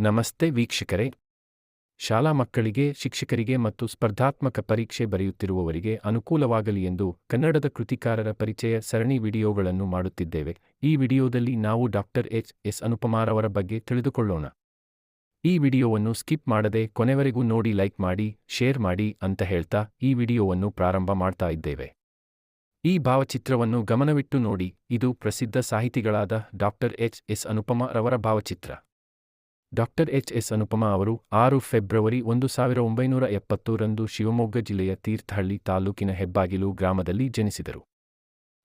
ನಮಸ್ತೆ ವೀಕ್ಷಕರೇ. ಶಾಲಾ ಮಕ್ಕಳಿಗೆ, ಶಿಕ್ಷಕರಿಗೆ ಮತ್ತು ಸ್ಪರ್ಧಾತ್ಮಕ ಪರೀಕ್ಷೆ ಬರೆಯುತ್ತಿರುವವರಿಗೆ ಅನುಕೂಲವಾಗಲಿ ಎಂದು ಕನ್ನಡದ ಕೃತಿಕಾರರ ಪರಿಚಯ ಸರಣಿ ವಿಡಿಯೋಗಳನ್ನು ಮಾಡುತ್ತಿದ್ದೇವೆ. ಈ ವಿಡಿಯೋದಲ್ಲಿ ನಾವು ಡಾಕ್ಟರ್ ಎಚ್. ಎಸ್. ಅನುಪಮಾರವರ ಬಗ್ಗೆ ತಿಳಿದುಕೊಳ್ಳೋಣ. ಈ ವಿಡಿಯೋವನ್ನು ಸ್ಕಿಪ್ ಮಾಡದೆ ಕೊನೆವರೆಗೂ ನೋಡಿ, ಲೈಕ್ ಮಾಡಿ, ಶೇರ್ ಮಾಡಿ ಅಂತ ಹೇಳ್ತಾ ಈ ವಿಡಿಯೋವನ್ನು ಪ್ರಾರಂಭ ಮಾಡ್ತಾ ಇದ್ದೇವೆ. ಈ ಭಾವಚಿತ್ರವನ್ನು ಗಮನವಿಟ್ಟು ನೋಡಿ, ಇದು ಪ್ರಸಿದ್ಧ ಸಾಹಿತಿಗಳಾದ ಡಾಕ್ಟರ್ ಎಚ್. ಎಸ್. ಅನುಪಮ ರವರ ಭಾವಚಿತ್ರ. ಡಾಕ್ಟರ್ ಎಚ್ ಎಸ್ ಅನುಪಮ ಅವರು ಆರು ಫೆಬ್ರವರಿ ಒಂದು ಸಾವಿರ ಒಂಬೈನೂರ ಎಪ್ಪತ್ತೂರಂದು ಶಿವಮೊಗ್ಗ ಜಿಲ್ಲೆಯ ತೀರ್ಥಹಳ್ಳಿ ತಾಲೂಕಿನ ಹೆಬ್ಬಾಗಿಲು ಗ್ರಾಮದಲ್ಲಿ ಜನಿಸಿದರು.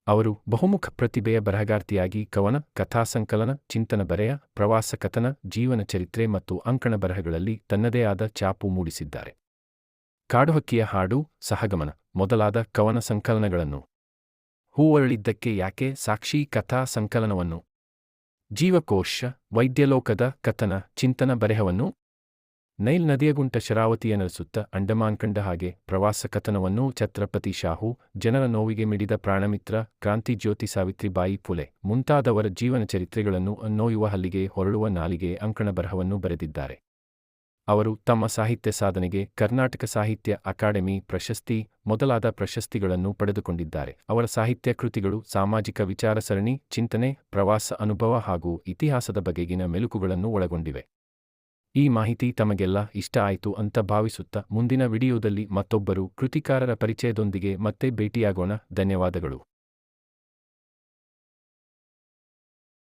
ಅವರು ಬಹುಮುಖ ಪ್ರತಿಭೆಯ ಬರಹಗಾರ್ತಿಯಾಗಿ ಕವನ ಕಥಾಸಂಕಲನ ಚಿಂತನ ಬರೆಯ, ಪ್ರವಾಸ ಕಥನ, ಜೀವನ ಚರಿತ್ರೆ ಮತ್ತು ಅಂಕಣ ಬರಹಗಳಲ್ಲಿ ತನ್ನದೇ ಆದ ಚಾಪು ಮೂಡಿಸಿದ್ದಾರೆ. ಕಾಡುಹಕ್ಕಿಯ ಹಾಡು, ಸಹಗಮನ, ಮೊದಲಾದ ಕವನ ಸಂಕಲನಗಳನ್ನು. ಹೂವರಳಿದ್ದಕ್ಕೆ ಯಾಕೆ ಸಾಕ್ಷಿ ಕಥಾ ಸಂಕಲನವನ್ನು? ಜೀವಕೋಶ, ವೈದ್ಯಲೋಕದ ಕಥನ, ಚಿಂತನ ಬರೆಹವನ್ನು ನೈಲ್ ನದಿಯ ಗುಂಟ ಶರಾವತಿಯ ನಡೆಸುತ್ತ ಅಂಡಮಾನ್ ಕಂಡ ಹಾಗೆ ಪ್ರವಾಸ ಕಥನವನ್ನು ಛತ್ರಪತಿ ಶಾಹು, ಜನರ ನೋವಿಗೆ ಮಿಡಿದ ಪ್ರಾಣಮಿತ್ರ ಕ್ರಾಂತಿ ಜ್ಯೋತಿ ಸಾವಿತ್ರಿಬಾಯಿ ಫುಲೆ ಮುಂತಾದವರ ಜೀವನ ಚರಿತ್ರೆಗಳನ್ನು ನೋಯುವ ಹಲ್ಲಿಗೆ ಹೊರಳುವ ನಾಲಿಗೆ ಅಂಕಣ ಬರಹವನ್ನು ಬರೆದಿದ್ದಾರೆ. ಅವರು ತಮ್ಮ ಸಾಹಿತ್ಯ ಸಾಧನೆಗೆ ಕರ್ನಾಟಕ ಸಾಹಿತ್ಯ ಅಕಾಡೆಮಿ ಪ್ರಶಸ್ತಿ ಮೊದಲಾದ ಪ್ರಶಸ್ತಿಗಳನ್ನು ಪಡೆದುಕೊಂಡಿದ್ದಾರೆ. ಅವರ ಸಾಹಿತ್ಯ ಕೃತಿಗಳು ಸಾಮಾಜಿಕ ವಿಚಾರ ಸರಣಿ ಚಿಂತನೆ, ಪ್ರವಾಸ ಅನುಭವ ಹಾಗೂ ಇತಿಹಾಸದ ಬಗೆಗಿನ ಮೆಲುಕುಗಳನ್ನು ಒಳಗೊಂಡಿವೆ. ಈ ಮಾಹಿತಿ ತಮಗೆಲ್ಲ ಇಷ್ಟ ಆಯಿತು ಅಂತ ಭಾವಿಸುತ್ತಾ ಮುಂದಿನ ವಿಡಿಯೋದಲ್ಲಿ ಮತ್ತೊಬ್ಬರು ಕೃತಿಕಾರರ ಪರಿಚಯದೊಂದಿಗೆ ಮತ್ತೆ ಭೇಟಿಯಾಗೋಣ. ಧನ್ಯವಾದಗಳು.